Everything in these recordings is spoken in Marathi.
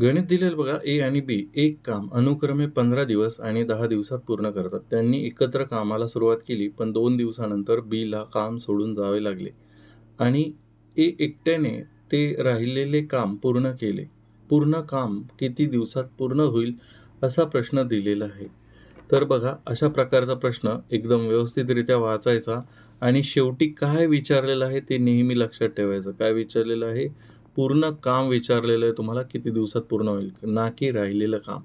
गणित दिलेलं बघा ए आणि बी एक काम अनुक्रमे पंधरा दिवस आणि दहा दिवसात पूर्ण करतात. त्यांनी एकत्र कामाला सुरुवात केली पण दोन दिवसानंतर बीला काम सोडून जावे लागले. आणि ए एकट्याने ते राहिलेले काम पूर्ण केले. पूर्ण काम किती दिवसात पूर्ण होईल असा प्रश्न दिलेला आहे. तर बघा अशा प्रकारचा प्रश्न एकदम व्यवस्थितरित्या वाचायचा आणि शेवटी काय विचारलेलं आहे ते नेहमी लक्षात ठेवायचं. काय विचारलेलं आहे? पूर्ण काम विचारलेलं आहे तुम्हाला किती दिवसात पूर्ण होईल? ना की राहिलेलं काम.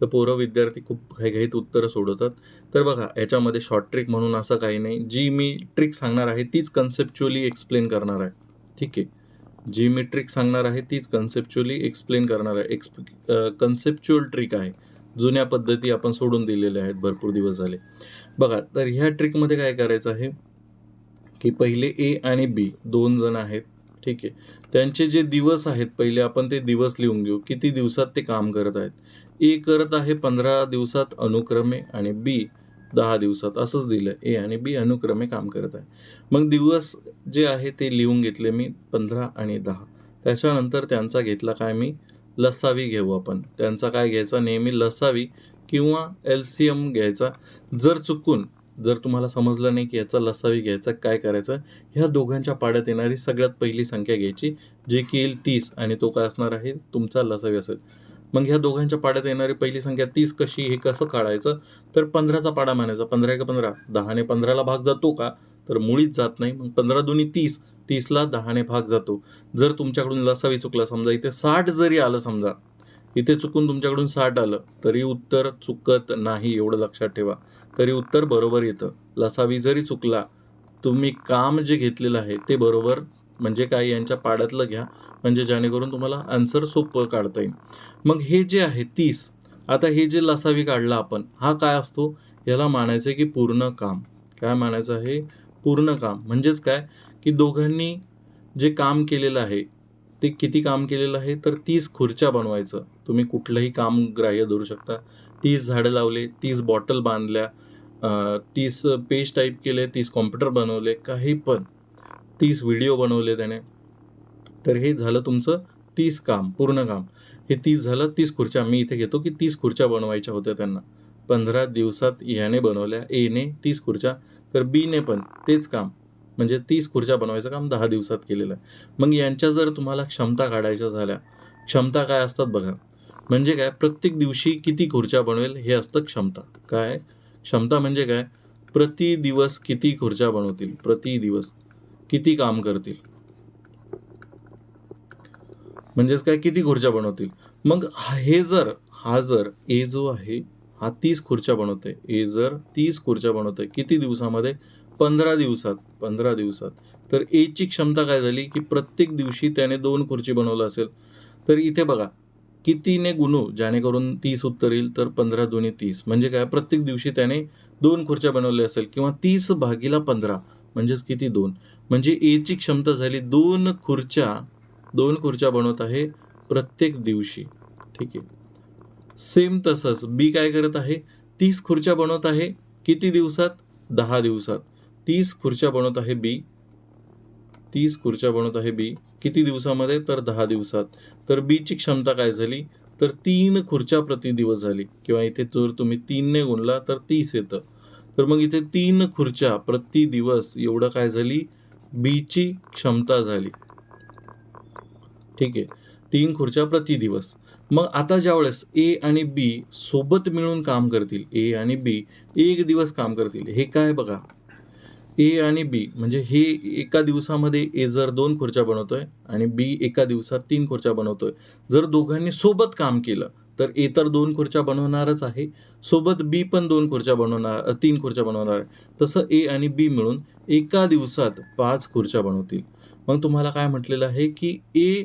तर पोरं विद्यार्थी खूप घाईघाईत उत्तरं सोडवतात. तर बघा याच्यामध्ये शॉर्ट ट्रिक म्हणून असं काही नाही. जी मी ट्रिक सांगणार आहे तीच कन्सेप्च्युअली एक्सप्लेन करणार आहे. ठीक आहे? जी मी ट्रिक सांगणार आहे तीच कन्सेप्च्युअली एक्सप्लेन करणार आहे. एक्सप कन्सेप्च्युअल ट्रिक आहे. जुन्या पद्धती आपण सोडून दिलेल्या आहेत भरपूर दिवस झाले. बघा तर ह्या ट्रिकमध्ये काय करायचं आहे? की पहिले ए आणि बी दोन जण आहेत. ठीक आहे. त्यांचे जे दिवस आहेत पहिले आपण ते दिवस लिहून घेऊ. किती दिवसात ते काम करत आहेत? ए करत आहे पंधरा दिवसात अनुक्रमे आणि बी दहा दिवसात. असंच दिलं ए आणि बी अनुक्रमे काम करत आहे. मग दिवस जे आहे ते लिहून घेतले मी पंधरा आणि दहा. त्याच्यानंतर त्यांचा घेतला काय मी? लसावी घेऊ आपण. त्यांचा काय घ्यायचा? नेहमी लसावी किंवा एल सी एम घ्यायचा. जर चुकून जर तुम्हाला समजलं नाही की याचा लसावी घ्यायचा काय करायचं ह्या दोघांच्या पाड्यात येणारी सगळ्यात पहिली संख्या घ्यायची जे की येईल तीस आणि तो काय असणार आहे तुमचा लसावी असेल. मग ह्या दोघांच्या पाड्यात येणारी पहिली संख्या तीस कशी हे कसं काढायचं? तर पंधराचा पाडा मानायचा पंधरा एक पंधरा दहाने पंधराला भाग जातो का? तर मुळीच जात नाही मग पंधरा दोन्ही तीस तीसला दहाने भाग जातो. जर तुमच्याकडून लसावी चुकला समजा इथे साठ जरी आलं समजा इथे चुकून तुमच्याकडून साठ आलं तरी उत्तर चुकत नाही एवढं लक्षात ठेवा. तरी उत्तर बरोबर येतं. लसावी जरी चुकला तुम्ही काम जे घेतलेलं आहे ते बरोबर म्हणजे काय यांच्या पाड्यातलं घ्या म्हणजे जेणेकरून तुम्हाला आन्सर सोपं काढता येईल. मग हे जे आहे तीस आता हे जे लसावी काढला आपण हा काय असतो? याला मानायचं आहे की पूर्ण काम. काय मानायचं आहे? पूर्ण काम. म्हणजेच काय? की दोघांनी जे काम केलेलं आहे ते किती काम केलेलं आहे तर तीस खुर्च्या बनवायचं. तुम्ही कुठलंही काम ग्राह्य धरू शकता. तीस झाडं लावले तीस बॉटल बांधल्या तीस पेज टाईप केले तीस कॉम्प्युटर बनवले काही पण. तीस व्हिडिओ बनवले त्याने. तर हे झालं तुमचं तीस काम पूर्ण काम. हे तीस झालं तीस खुर्च्या. मी इथे घेतो की तीस खुर्च्या बनवायच्या होत्या त्यांना. पंधरा दिवसात याने बनवल्या एने तीस खुर्च्या. तर बीने पण तेच काम. म्हणजे तीस खुर्च्या बनवायचं काम दहा दिवसात केलेलं आहे. मग यांच्या जर तुम्हाला क्षमता काढायच्या झाल्या क्षमता काय असतात बघा. म्हणजे काय प्रत्येक दिवशी किती खुर्च्या बनवेल हे असतं क्षमता. काय? क्षमता म्हणजे काय? प्रति दिवस किती खुर्च्या बनवतील? प्रति दिवस किती काम करतील? म्हणजेच काय? किती खुर्च्या बनवतील? मग हा- हे जर हा जर ए जो आहे हा तीस खुर्च्या बनवते ए जर तीस खुर्च्या बनवते किती दिवसामध्ये? पंधरा दिवसात पंधरा दिवसात. तर एची क्षमता काय झाली की प्रत्येक दिवशी त्याने दोन खुर्ची बनवलं असेल. तर इथे बघा कितीने गुणू जेणेकरून तीस उत्तर येईल तर पंधरा दोन्ही तीस. म्हणजे काय? प्रत्येक दिवशी त्याने दोन खुर्च्या बनवल्या असेल किंवा तीस भागीला पंधरा म्हणजेच किती? दोन. म्हणजे एची क्षमता झाली दोन खुर्च्या दोन खुर्च्या बनवत आहे प्रत्येक दिवशी. ठीक आहे? सेम तसंच. बी काय करत आहे? तीस खुर्च्या बनवत आहे. किती दिवसात? दहा दिवसात. तीस खुर्च्या बनवत आहे बी. तीस खुर्च्या बनवत आहे बी. किती दिवसामध्ये? तर दहा दिवसात. तर बीची क्षमता काय झाली? तर तीन खुर्च्या प्रति दिवस झाली. किंवा इथे जर तुम्ही तीनने गुणला तर तीस येतं. तर मग इथे तीन खुर्च्या प्रति दिवस एवढं काय झाली? बीची क्षमता झाली. ठीक आहे. तीन खुर्च्या प्रति दिवस. मग आता ज्यावेळेस ए आणि बी सोबत मिळून काम करतील ए आणि बी एक दिवस काम करतील हे काय बघा. ए आणि बी म्हणजे हे एका दिवसामध्ये ए जर दोन खुर्च्या बनवतोय आणि बी एका दिवसात तीन खुर्च्या बनवतोय. जर दोघांनी सोबत काम केलं तर ए तर दोन खुर्च्या बनवणारच आहे. सोबत बी पण दोन खुर्च्या बनवणार तीन खुर्च्या बनवणार आहे. तसं ए आणि बी मिळून एका दिवसात पाच खुर्च्या बनवतील. मग तुम्हाला काय म्हटलेलं आहे की ए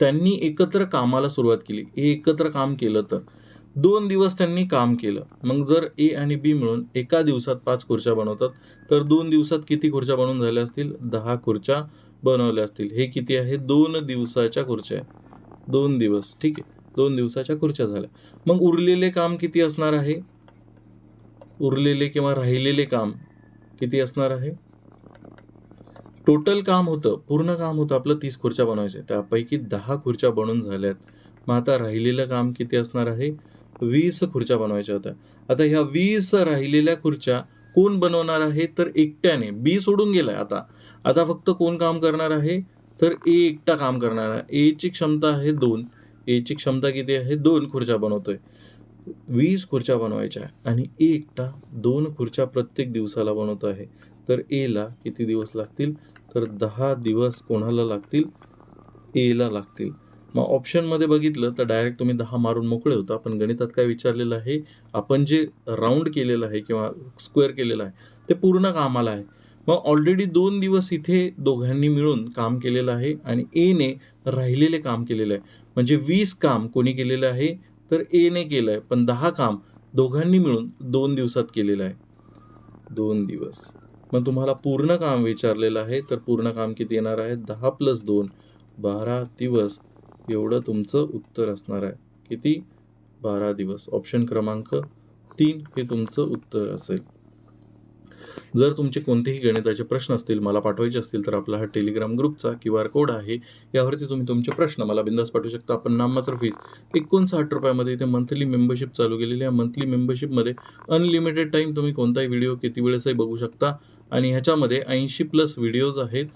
त्यांनी एकत्र कामाला सुरुवात केली. हे एकत्र काम केलं तर. दोन दिवस त्यांनी काम केलं. मग जर ए आणि बी मिळून एका दिवसात पाच खुर्च्या बनवतात तर दोन दिवसात किती खुर्च्या बनवून झाल्या असतील? दहा खुर्च्या बनवल्या असतील. हे किती आहे? दोन दिवसाच्या खुर्च्या आहे. दोन दिवस. ठीक आहे. दोन दिवसाच्या खुर्च्या झाल्या. मग उरलेले काम किती असणार आहे? उरलेले किंवा राहिलेले काम किती असणार आहे? टोटल काम होतं पूर्ण काम होतं आपलं तीस खुर्च्या बनवायचे. त्यापैकी दहा खुर्च्या बनवून झाल्यात. मग आता राहिलेलं काम किती असणार आहे? वीस खुर्च्या बनवायच्या होत्या. आता ह्या वीस राहिलेल्या खुर्च्या कोण बनवणार आहे? तर एकट्याने. बी सोडून गेलाय आता. आता फक्त कोण काम करणार आहे? तर ए एकटा काम करणार आहे. एची क्षमता आहे दोन. एची क्षमता किती आहे? दोन खुर्च्या बनवतोय. वीस खुर्च्या बनवायच्या आहे आणि एकटा दोन खुर्च्या प्रत्येक दिवसाला बनवतो आहे. तर एला किती दिवस लागतील? तर दहा दिवस कोणाला लागतील? एला लागतील. मग ऑप्शनमध्ये बघितलं तर डायरेक्ट तुम्ही दहा मारून मोकळे होता. पण गणितात काय विचारलेलं आहे? आपण जे राऊंड केलेलं आहे किंवा स्क्वेअर केलेलं आहे ते पूर्ण कामाला आहे. मग ऑलरेडी दोन दिवस इथे दोघांनी मिळून काम केलेलं आहे आणि एने राहिलेले काम केलेलं आहे. म्हणजे वीस काम कोणी केलेलं आहे? तर एने केलं आहे. पण दहा काम दोघांनी मिळून दोन दिवसात केलेलं आहे. दोन दिवस. मग तुम्हाला पूर्ण काम विचारलेलं आहे तर पूर्ण काम किती येणार आहे? दहा प्लस दोन बारा दिवस एवढं तुमचं उत्तर असणार आहे. किती? बारा दिवस. ऑप्शन क्रमांक तीन हे तुमचं उत्तर असेल. जर तुमचे कोणतेही गणिताचे प्रश्न असतील मला पाठवायचे असतील तर आपला हा टेलिग्राम ग्रुपचा क्यू आर कोड आहे. यावरती तुम्ही तुमचे प्रश्न मला बिंदास पाठवू शकता. आपण नाममात्र फीस एकोणसाठ रुपयामध्ये इथे मंथली मेंबरशिप चालू केलेली आहे. मंथली मेंबरशिपमध्ये अनलिमिटेड टाईम तुम्ही कोणताही व्हिडिओ किती वेळेसही बघू शकता. आणि ह्याच्यामध्ये ऐंशी प्लस व्हिडिओज आहेत.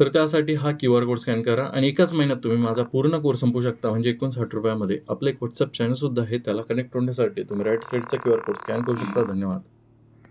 तर त्यासाठी हा क्यू आर कोड स्कॅन करा आणि एकाच महिन्यात तुम्ही माझा पूर्ण कोर्स संपू शकता. म्हणजे एकोणसाठ रुपयामध्ये. आपलं एक व्हॉट्सअप चॅनल सुद्धा आहे. त्याला कनेक्ट होण्यासाठी तुम्ही राईट साईडचा क्यू आर कोड स्कॅन करू शकता. धन्यवाद.